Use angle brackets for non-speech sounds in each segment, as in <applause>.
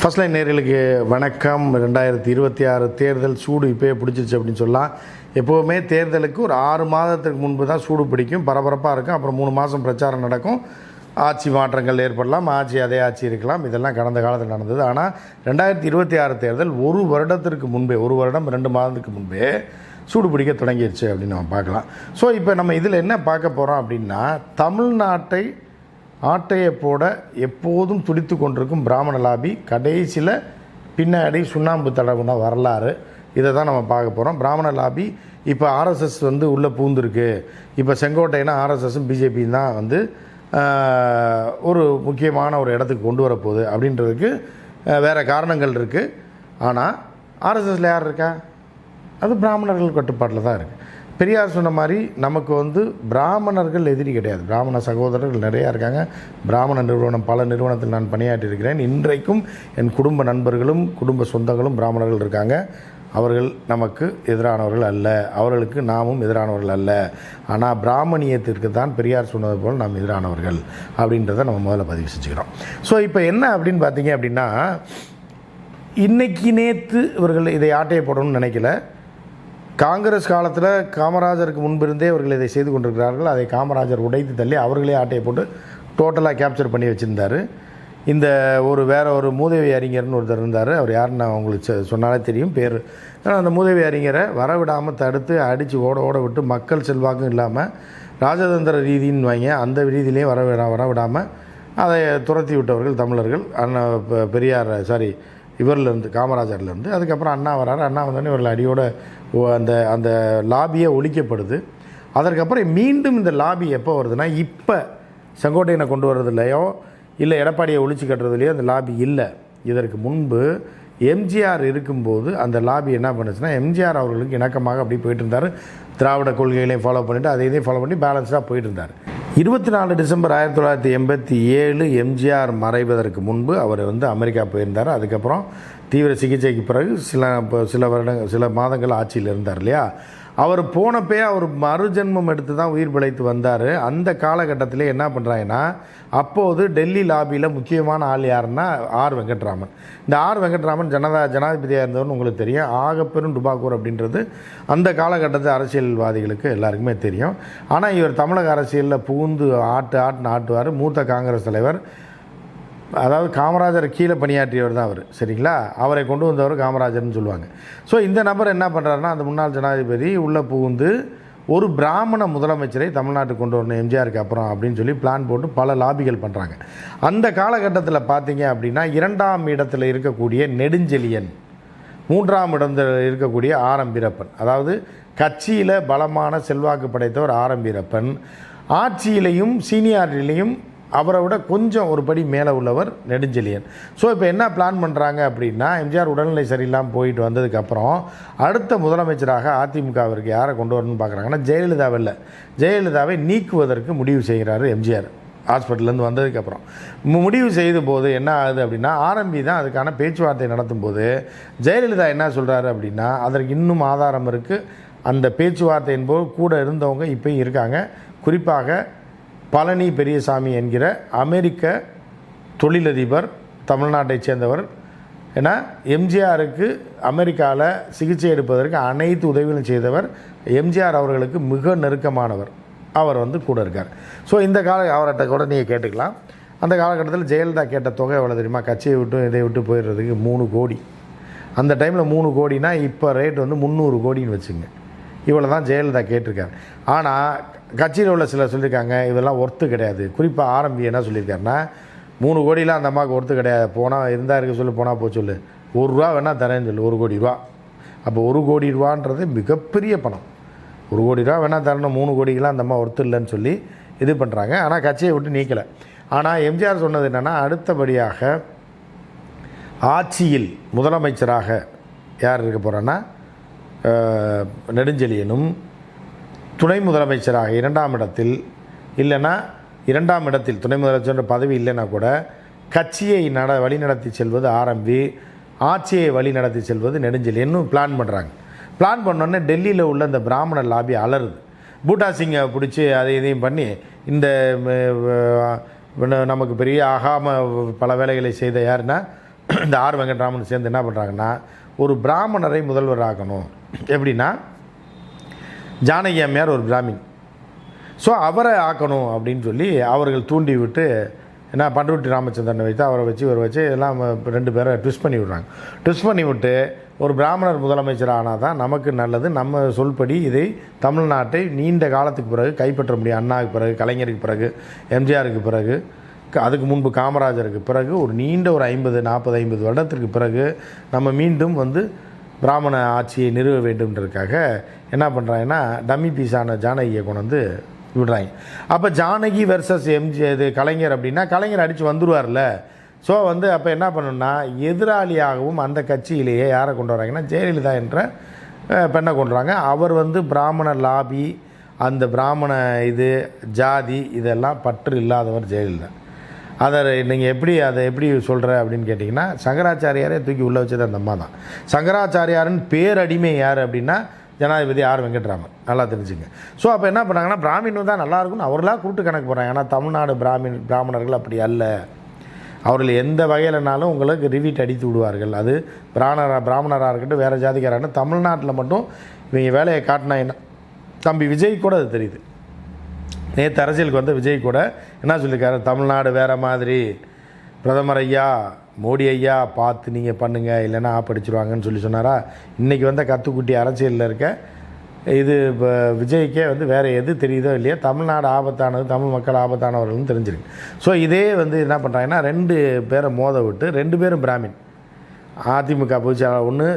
First line நேர்களுக்கு வணக்கம். ரெண்டாயிரத்தி இருபத்தி ஆறு தேர்தல் சூடு இப்போயே பிடிச்சிருச்சு அப்படின்னு சொல்லலாம். எப்போவுமே தேர்தலுக்கு ஒரு ஆறு மாதத்துக்கு முன்பு தான் சூடு பிடிக்கும். பரபரப்பாக இருக்கும். அப்புறம் மூணு மாதம் பிரச்சாரம் நடக்கும். ஆட்சி மாற்றங்கள் ஏற்படலாம். ஆட்சி அதே ஆட்சி இருக்கலாம். இதெல்லாம் கடந்த காலத்தில் நடந்தது. ஆனால் ரெண்டாயிரத்தி இருபத்தி ஆறு தேர்தல் ஒரு வருடத்திற்கு முன்பே ஒரு வருடம் ரெண்டு மாதத்துக்கு முன்பே சூடு பிடிக்க தொடங்கிடுச்சு அப்படின்னு நம்ம பார்க்கலாம். ஸோ இப்போ நம்ம இதில் என்ன பார்க்க போகிறோம் அப்படின்னா தமிழ்நாட்டை ஆட்டையை போட எப்போதும் துடித்து கொண்டிருக்கும் பிராமண லாபி கடைசியில் பின்னாடி சுண்ணாம்பு தடவுன வரலாறு. இதை தான் நம்ம பார்க்க போகிறோம் பிராமண லாபி இப்போ ஆர்எஸ்எஸ் வந்து உள்ளே பூந்துருக்கு. இப்போ செங்கோட்டைனா ஆர்எஸ்எஸும் பிஜேபியும் தான் வந்து ஒரு முக்கியமான ஒரு இடத்துக்கு கொண்டு வரப்போகுது அப்படின்றதுக்கு வேறு காரணங்கள் இருக்குது ஆனால் ஆர்எஸ்எஸில் யார் இருக்கா? அது பிராமணர்கள் கட்டுப்பாட்டில் தான் இருக்குது பெரியார் சொன்ன மாதிரி நமக்கு வந்து பிராமணர்கள் எதிரி கிடையாது. பிராமண சகோதரர்கள் நிறையா இருக்காங்க. பிராமண நிறுவனம் பல நிறுவனத்தில் நான் பணியாற்றியிருக்கிறேன். இன்றைக்கும் என் குடும்ப நண்பர்களும் குடும்ப சொந்தங்களும் பிராமணர்கள் இருக்காங்க. அவர்கள் நமக்கு எதிரானவர்கள் அல்ல. அவர்களுக்கு நாமும் எதிரானவர்கள் அல்ல. ஆனால் பிராமணியத்திற்கு தான் பெரியார் சொன்னது போல் நாம் எதிரானவர்கள் அப்படின்றத நம்ம முதல்ல பதிவு செஞ்சுக்கிறோம். ஸோ இப்போ என்ன அப்படின்னு பார்த்தீங்க அப்படின்னா இன்னைக்கு நேற்று இவர்கள் இதை ஆட்டையை போடணும்னு நினைக்கல. காங்கிரஸ் காலத்தில் காமராஜருக்கு முன்பிருந்தே அவர்கள் இதை செய்து கொண்டிருக்கிறார்கள். அதை காமராஜர் உடைத்து தள்ளி அவர்களே ஆட்டையை போட்டு டோட்டலாக கேப்சர் பண்ணி வச்சுருந்தார். இந்த ஒரு வேற ஒரு மூதேவி அறிஞர்னு ஒருத்தர் இருந்தார். அவர் யாருன்னு அவங்களுக்கு சொ- சொன்னாலே தெரியும். பேர். ஆனால் அந்த மூதேவி அறிஞரை வரவிடாமல் தடுத்து அடித்து ஓட ஓட விட்டு மக்கள் செல்வாக்கும் இல்லாமல் ராஜதந்திர ரீதின்னு வாங்க அந்த ரீதியிலையும் வர விடா வர விடாமல் அதை துரத்தி விட்டவர்கள் தமிழர்கள். அண்ணா பெரியார் சாரி இவர்லேருந்து காமராஜர்லேருந்து. அதுக்கப்புறம் அண்ணா வராரு. அண்ணா வந்தோடனே இவர்கள் அடியோட அந்த அந்த லாபியை ஒழிக்கப்படுது. அதற்கப்புறம் மீண்டும் இந்த லாபி எப்போ வருதுன்னா இப்போ செங்கோட்டையனை கொண்டு வர்றதுலையோ இல்லை எடப்பாடியை ஒழிச்சு கட்டுறதுலையோ அந்த லாபி இல்லை. இதற்கு முன்பு எம்ஜிஆர் இருக்கும்போது அந்த லாபி என்ன பண்ணுச்சுன்னா எம்ஜிஆர் அவர்களுக்கு இணக்கமாக அப்படி போயிட்டு இருந்தார். திராவிட கொள்கைகளையும் ஃபாலோ பண்ணிவிட்டு அதை இதையும் ஃபாலோ பண்ணி பேலன்ஸ்டாக போயிட்டு இருந்தார். இருபத்தி நாலு டிசம்பர் ஆயிரத்தி தொள்ளாயிரத்தி எண்பத்தி ஏழு எம்ஜிஆர் மறைவதற்கு முன்பு அவர் வந்து அமெரிக்கா போயிருந்தார். அதுக்கப்புறம் தீவிர சிகிச்சைக்கு பிறகு சில இப்போ சில வருடங்கள் சில மாதங்கள் ஆட்சியில் இருந்தார் இல்லையா? அவர் போனப்பே அவர் மறுஜென்மம் எடுத்து தான் உயிர் பிழைத்து வந்தார். அந்த காலகட்டத்தில் என்ன பண்ணுறாங்கன்னா அப்போது டெல்லி லாபியில் முக்கியமான ஆள் யாருன்னா ஆர் வெங்கட்ராமன். இந்த ஆர் வெங்கட்ராமன் ஜனதா ஜனாதிபதியாக இருந்தவர்னு உங்களுக்கு தெரியும். ஆகப்பெரும் டுபாக்கூர் அப்படின்றது அந்த காலகட்டத்து அரசியல்வாதிகளுக்கு எல்லாருக்குமே தெரியும். ஆனால் இவர் தமிழக அரசியலில் புகுந்து ஆட்டு ஆட்டுன்னு ஆட்டுவார். மூத்த காங்கிரஸ் தலைவர் அதாவது காமராஜர் கீழே பணியாற்றியவர் தான் அவர் சரிங்களா? அவரை கொண்டு வந்தவர் காமராஜர்னு சொல்லுவாங்க. ஸோ இந்த நபர் என்ன பண்ணுறாருன்னா அந்த முன்னாள் ஜனாதிபதி உள்ளே புகுந்து ஒரு பிராமண முதலமைச்சரை தமிழ்நாட்டுக்கு கொண்டு வரணும் எம்ஜிஆருக்கு அப்புறம் அப்படின்னு சொல்லி பிளான் போட்டு பல லாபிகள் பண்ணுறாங்க அந்த காலகட்டத்தில் பார்த்தீங்க அப்படின்னா இரண்டாம் இடத்தில் இருக்கக்கூடிய நெடுஞ்செழியன் மூன்றாம் இடத்தில் இருக்கக்கூடிய ஆரம்பிரப்பன் அதாவது கட்சியில் பலமான செல்வாக்கு படைத்தவர் ஆரம்பிரப்பன் ஆட்சியிலையும் சீனியாரிலையும் அவரை விட கொஞ்சம் ஒரு படி மேலே உள்ளவர் நெடுஞ்செழியன். ஸோ இப்போ என்ன பிளான் பண்ணுறாங்க அப்படின்னா எம்ஜிஆர் உடல்நிலை சரியில்லாமல் போயிட்டு வந்ததுக்கப்புறம் அடுத்த முதலமைச்சராக அதிமுகவிற்கு யாரை கொண்டு வரணும்னு பார்க்குறாங்கன்னா ஜெயலலிதாவை இல்லை. ஜெயலலிதாவை நீக்குவதற்கு முடிவு செய்கிறாரு எம்ஜிஆர். ஹாஸ்பிட்டல்லேருந்து வந்ததுக்கப்புறம். முடிவு செய்த போது என்ன ஆகுது அப்படின்னா ஆரம்பி தான் அதுக்கான பேச்சுவார்த்தை நடத்தும் போது ஜெயலலிதா என்ன சொல்கிறாரு அப்படின்னா அதற்கு இன்னும் ஆதாரம் இருக்குது அந்த பேச்சுவார்த்தையின் போது கூட இருந்தவங்க இப்போயும் இருக்காங்க. குறிப்பாக பழனி பெரியசாமி என்கிற அமெரிக்க தொழிலதிபர் தமிழ்நாட்டைச் சேர்ந்தவர். ஏன்னா எம்ஜிஆருக்கு அமெரிக்காவில் சிகிச்சை எடுப்பதற்கு அனைத்து உதவிகளும் செய்தவர். எம்ஜிஆர் அவர்களுக்கு மிக நெருக்கமானவர். அவர் வந்து கூட இருக்கார். ஸோ இந்த கால அவர்கிட்ட கூட நீங்கள் கேட்டுக்கலாம். அந்த காலகட்டத்தில் ஜெயலலிதா கேட்ட தொகை எவ்வளோ தெரியுமா? கட்சியை விட்டு இதை விட்டு போயிடுறதுக்கு மூணு கோடி. அந்த டைமில் மூணு கோடினா இப்போ ரேட் வந்து முந்நூறு கோடின்னு வச்சுங்க. இவ்வளோ தான் ஜெயலலிதா கேட்டிருக்காரு. ஆனால் கட்சியில் உள்ள சிலர் சொல்லியிருக்காங்க இதெல்லாம் ஒர்த்து கிடையாது. குறிப்பாக ஆரம்பி என்ன சொல்லியிருக்காருன்னா மூணு கோடிலாம் அந்த அம்மாவுக்கு ஒர்த்து கிடையாது. போனால் இருந்தால் இருக்க சொல்லு போனால் போ சொல்லு. ஒரு ரூபா வேணால் தரேன்னு சொல்லு ஒரு கோடி ரூபா. அப்போ ஒரு கோடி ரூபான்றது மிகப்பெரிய பணம். ஒரு கோடி ரூபா வேணால் தரணும் மூணு கோடிக்கெலாம் அந்த அம்மா ஒர்த்து இல்லைன்னு சொல்லி இது பண்ணுறாங்க ஆனால் கட்சியை விட்டு நீக்கலை. ஆனால் எம்ஜிஆர் சொன்னது என்னென்னா அடுத்தபடியாக ஆட்சியில் முதலமைச்சராக யார் இருக்க போகிறேன்னா நெடுஞ்செழியனும் துணை முதலமைச்சராக இரண்டாம் இடத்தில் இல்லைன்னா இரண்டாம் இடத்தில் துணை முதலமைச்சர் பதவி இல்லைன்னா கூட கட்சியை நட வழிநடத்தி செல்வது ஆரம்பி ஆட்சியை வழிநடத்தி செல்வது நெடுஞ்செழியன்னு பிளான் பண்ணுறாங்க பிளான் பண்ணோன்னே டெல்லியில் உள்ள இந்த பிராமண லாபி அலருது பூட்டா சிங்கை பிடிச்சி அதை இதையும் பண்ணி இந்த நமக்கு பெரிய ஆகாம பல வேலைகளை செய்த யாருன்னா இந்த ஆர் வெங்கட்ராமன் சேர்ந்து என்ன பண்ணுறாங்கன்னா ஒரு பிராமணரை முதல்வர் எப்படின்னா ஜானகி அம்மையார் ஒரு பிராமின். ஸோ அவரை ஆக்கணும் அப்படின்னு சொல்லி அவர்கள் தூண்டி விட்டு என்ன பண்ருட்டி ராமச்சந்திரனை வைத்து அவரை வச்சு இவரை வச்சு எல்லாம் ரெண்டு பேரை ட்விஸ்ட் பண்ணி விடுறாங்க. ட்விஸ்ட் பண்ணி விட்டு ஒரு பிராமணர் முதலமைச்சர் ஆனால் தான் நமக்கு நல்லது. நம்ம சொல்படி இதை தமிழ்நாட்டை நீண்ட காலத்துக்கு பிறகு கைப்பற்ற முடியும். அண்ணாவுக்கு பிறகு கலைஞருக்கு பிறகு எம்ஜிஆருக்கு பிறகு அதுக்கு முன்பு காமராஜருக்கு பிறகு ஒரு நீண்ட ஒரு ஐம்பது நாற்பது ஐம்பது வருடத்திற்கு பிறகு நம்ம மீண்டும் வந்து பிராமண ஆட்சியை நிறுவ வேண்டும்ன்றதுக்காக என்ன பண்ணுறாங்கன்னா டம்மி பீஸான ஜானகியை கொண்டு வந்து விடுறாங்க. அப்போ ஜானகி வெர்சஸ் எம்ஜி இது கலைஞர் அப்படின்னா கலைஞர் அடித்து வந்துடுவார்ல ஸோ வந்து அப்போ என்ன பண்ணணும்னா எதிராளியாகவும் அந்த கட்சியிலேயே யாரை கொண்டு வராங்கன்னா ஜெயலலிதா என்ற பெண்ணை கொண்டுறாங்க அவர் வந்து பிராமண லாபி அந்த பிராமண இது ஜாதி இதெல்லாம் பற்று இல்லாதவர் ஜெயலலிதா. அதை நீங்கள் எப்படி அதை எப்படி சொல்கிற அப்படின்னு கேட்டிங்கன்னா சங்கராச்சாரியாரே தூக்கி உள்ளே வச்சது அந்த அம்மா தான். சங்கராச்சாரியாரின் பேரடிமை யார் அப்படின்னா ஜனாதிபதி ஆர் வெங்கட்ராமன். நல்லா தெரிஞ்சுங்க. ஸோ அப்போ என்ன பண்ணாங்கன்னா பிராமின் தான் நல்லா இருக்கும்னு அவர்களாக கூட்டு கணக்கு போகிறாங்க ஏன்னா தமிழ்நாடு பிராமின் பிராமணர்கள் அப்படி அல்ல. அவர்கள் எந்த வகையிலனாலும் உங்களுக்கு ரிவீட் அடித்து விடுவார்கள். அது பிராமணரா பிராமணராக இருக்கட்டும் வேறு ஜாதிக்காராக தமிழ்நாட்டில் மட்டும் இவங்க வேலையை காட்டினா என்ன? தம்பி விஜய் கூட அது தெரியுது. நேற்று அரசியலுக்கு வந்த விஜய் கூட என்ன சொல்லியிருக்காரு? தமிழ்நாடு வேறு மாதிரி. பிரதமர் ஐயா மோடி ஐயா பார்த்து நீங்கள் பண்ணுங்கள் இல்லைன்னா ஆப்படிச்சிருவாங்கன்னு சொல்லி சொன்னாரா? இன்றைக்கி வந்த கத்துக்குட்டி அரசியலில் இருக்க இது இப்போ விஜய்க்கே வந்து வேறு எது தெரியுதோ இல்லையோ தமிழ்நாடு ஆபத்தானது தமிழ் மக்கள் ஆபத்தானவர்கள்னு தெரிஞ்சிருக்கு. ஸோ இதே வந்து என்ன பண்ணுறாங்கன்னா ரெண்டு பேரை மோத விட்டு ரெண்டு பேரும் பிராமின். அதிமுக பொதுச்செயலாளர் ஒன்று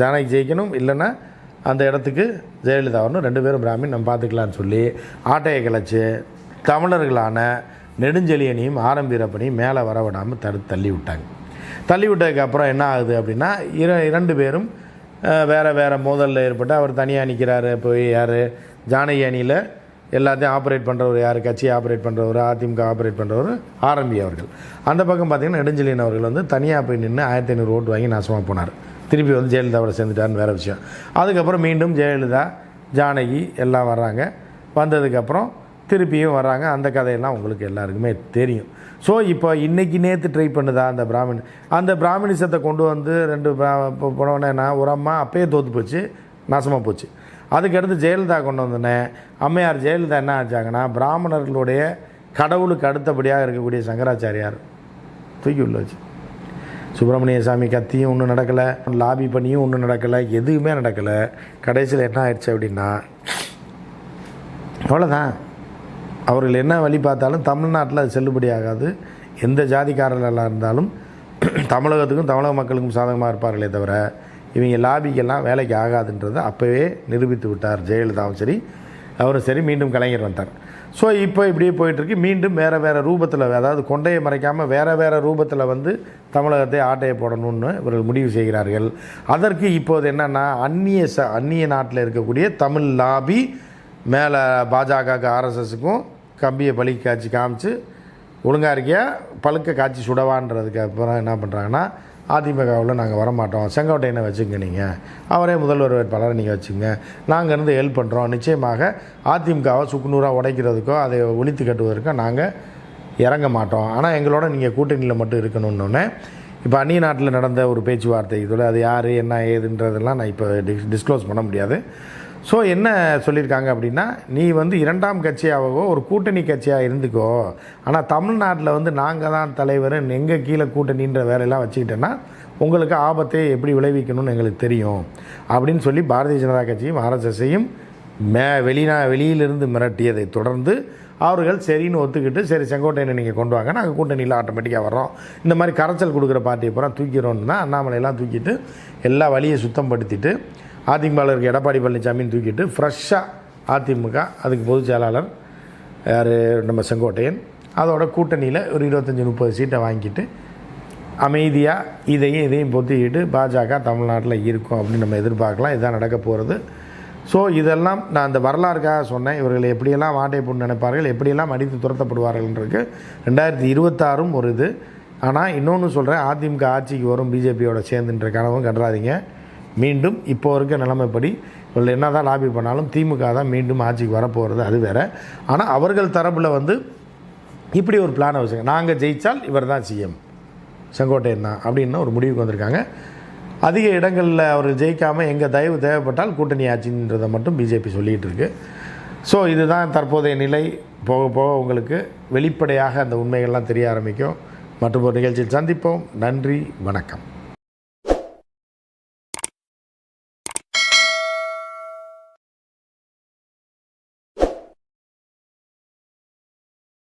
ஜானகி ஜெயிக்கணும் இல்லைன்னா அந்த இடத்துக்கு ஜெயலலிதா வரணும் ரெண்டு பேரும் பிராமின் நம்ம பார்த்துக்கலான்னு சொல்லி ஆட்டையை கிளச்சி தமிழர்களான நெடுஞ்செழியனையும் ஆரம்பீரப்பனையும் மேலே வர விடாமல் தடுத்து தள்ளி விட்டாங்க தள்ளி விட்டதுக்கு அப்புறம் என்ன ஆகுது அப்படின்னா இர இரண்டு பேரும் வேறு வேறு மோதலில் ஏற்பட்டு அவர் தனியாக நிற்கிறாரு போய் யார்? ஜானகி அணியில் எல்லாத்தையும் ஆப்ரேட் பண்ணுறவர் யார்? கட்சியை ஆப்ரேட் பண்ணுறவர் அதிமுக ஆப்ரேட் பண்ணுறவர் ஆரம்பி அவர்கள். அந்த பக்கம் பார்த்தீங்கன்னா நெடுஞ்செழியன் அவர்கள் வந்து தனியாக போய் நின்று ஆயிரத்தி ஐநூறு ஓட்டு வாங்கி நாசமாக போனார். திருப்பி வந்து ஜெயலலிதாவோட சேர்ந்துட்டார்னு வேறு விஷயம். அதுக்கப்புறம் மீண்டும் ஜெயலலிதா ஜானகி எல்லாம் வர்றாங்க. வந்ததுக்கப்புறம் திருப்பியும் வர்றாங்க. அந்த கதையெல்லாம் உங்களுக்கு எல்லாருக்குமே தெரியும். ஸோ இப்போ இன்றைக்கி நேற்று ட்ரை பண்ணுதா அந்த பிராமின் அந்த பிராமணிசத்தை கொண்டு வந்து ரெண்டு போனோடனே ஒரு அம்மா அப்பயே தோற்று போச்சு நாசமாக போச்சு. அதுக்கடுத்து ஜெயலலிதா கொண்டு வந்தோடனே அம்மையார் ஜெயலலிதா என்ன ஆச்சாங்கன்னா பிராமணர்களுடைய கடவுளுக்கு அடுத்தபடியாக இருக்கக்கூடிய சங்கராச்சாரியார் தூக்கி உள்ள வச்சு. சுப்பிரமணிய சாமி கத்தியும் ஒன்றும் நடக்கலை லாபி பண்ணியும் ஒன்றும் நடக்கலை எதுவுமே நடக்கலை. கடைசியில் என்ன ஆயிடுச்சு அப்படின்னா அவ்வளோதான் அவர்கள் என்ன வழி பார்த்தாலும் தமிழ்நாட்டில் அது செல்லுபடி ஆகாது. எந்த ஜாதிக்காரர்களாக இருந்தாலும் <clears throat> தமிழகத்துக்கும் தமிழக மக்களுக்கும் சாதகமாக இருப்பார்களே தவிர இவங்க லாபிக்கெல்லாம் வேலைக்கு ஆகாதுன்றதை அப்போவே நிரூபித்து விட்டார் ஜெயலலிதாவும் சரி. அவரும் சரி மீண்டும் கலைஞர் வந்தார். ஸோ இப்போ இப்படியே போயிட்டுருக்கு. மீண்டும் வேறு வேறு ரூபத்தில் அதாவது கொண்டையை மறைக்காமல் வேறு வேறு ரூபத்தில் வந்து தமிழகத்தை ஆட்டையை போடணும்னு இவர்கள் முடிவு செய்கிறார்கள். அதற்கு இப்போது என்னென்னா அந்நிய ச அந்நிய நாட்டில் இருக்கக்கூடிய தமிழ் லாபி மேலே பாஜகவுக்கு ஆர்எஸ்எஸுக்கும் கம்பியை பலி காய்ச்சி காமிச்சு ஒழுங்காக இருக்கியா? பழுக்க காய்ச்சி சுடவான்றதுக்கு அப்புறம் என்ன பண்ணுறாங்கன்னா அதிமுகவில் நாங்கள் வரமாட்டோம். செங்கோட்டையனை வச்சுங்க நீங்கள் அவரே முதல்வர் வேட்பாளரை நீங்கள் வச்சுங்க. நாங்கள் இருந்து ஹெல்ப் பண்ணுறோம் நிச்சயமாக அதிமுகவை சுக்குநூறாக உடைக்கிறதுக்கோ அதை ஒழித்து கட்டுவதற்கோ நாங்கள் இறங்க மாட்டோம். ஆனால் எங்களோட நீங்கள் கூட்டணியில் மட்டும் இருக்கணுன்னொன்னே இப்போ அந்நிய நாட்டில் நடந்த ஒரு பேச்சுவார்த்தை இதோட அது யார் என்ன ஏதுன்றதெல்லாம் நான் இப்போ டிஸ் டிஸ்க்ளோஸ் பண்ண முடியாது. ஸோ என்ன சொல்லியிருக்காங்க அப்படின்னா நீ வந்து இரண்டாம் கட்சியாகவோ ஒரு கூட்டணி கட்சியாக இருந்துக்கோ ஆனால் தமிழ்நாட்டில் வந்து நாங்கள் தான் தலைவர் எங்கள் கீழே கூட்டணின்ற வேலையெல்லாம் வச்சுக்கிட்டேன்னா உங்களுக்கு ஆபத்தை எப்படி விளைவிக்கணும்னு எங்களுக்கு தெரியும் அப்படின்னு சொல்லி பாரதிய ஜனதா கட்சியும் ஆர்எஸ்எஸையும் மே வெளிநா வெளியிலிருந்து மிரட்டியதை தொடர்ந்து அவர்கள் சரின்னு ஒத்துக்கிட்டு சரி செங்கோட்டையனை நீங்கள் கொண்டு வாங்க நாங்கள் கூட்டணியில் ஆட்டோமேட்டிக்காக வர்றோம். இந்த மாதிரி கரைச்சல் கொடுக்குற பார்ட்டியை பூரா தூக்கிறோன்னு தான் அண்ணாமலையெல்லாம் தூக்கிட்டு எல்லா வழியை அதிமுகவில் இருக்க எடப்பாடி பழனிசாமின்னு தூக்கிட்டு ஃப்ரெஷ்ஷாக அதிமுக அதுக்கு பொதுச் செயலாளர் யார் நம்ம செங்கோட்டையன் அதோட கூட்டணியில் ஒரு இருபத்தஞ்சி முப்பது சீட்டை வாங்கிட்டு அமைதியாக இதையும் இதையும் பொத்திக்கிட்டு பாஜக தமிழ்நாட்டில் இருக்கும் அப்படின்னு நம்ம எதிர்பார்க்கலாம். இதுதான் நடக்க போகிறது ஸோ இதெல்லாம் நான் அந்த வரலாறுக்காக சொன்னேன். இவர்கள் எப்படியெல்லாம் வாட்டை போட்டு நினைப்பார்கள் எப்படியெல்லாம் அடித்து துரத்தப்படுவார்கள்ன்றது ரெண்டாயிரத்தி இருபத்தாறும் ஒரு இது. ஆனால் இன்னொன்று சொல்கிறேன் அதிமுக ஆட்சிக்கு வரும் பிஜேபியோட சேர்ந்துன்ற கனவும் கண்டுறாதீங்க மீண்டும் இப்போ இருக்க நிலைமைப்படி இவர்கள் என்ன தான் லாபி பண்ணாலும் திமுக தான் மீண்டும் ஆட்சிக்கு வரப்போகிறது அது வேறு. ஆனால் அவர்கள் தரப்பில் வந்து இப்படி ஒரு பிளானை வச்சுங்க நாங்கள் ஜெயித்தால் இவர் தான் சிஎம் செங்கோட்டையன் தான் அப்படின்னு ஒரு முடிவுக்கு வந்திருக்காங்க. அதிக இடங்களில் அவர் ஜெயிக்காமல் எங்கள் தயவு தேவைப்பட்டால் கூட்டணி ஆட்சின்றதை மட்டும் பிஜேபி சொல்லிகிட்டு இருக்கு. ஸோ இதுதான் தற்போதைய நிலை. போக போக உங்களுக்கு வெளிப்படையாக அந்த உண்மைகள்லாம் தெரிய ஆரம்பிக்கும். மற்றும் ஒரு நிகழ்ச்சியில் சந்திப்போம். நன்றி வணக்கம்.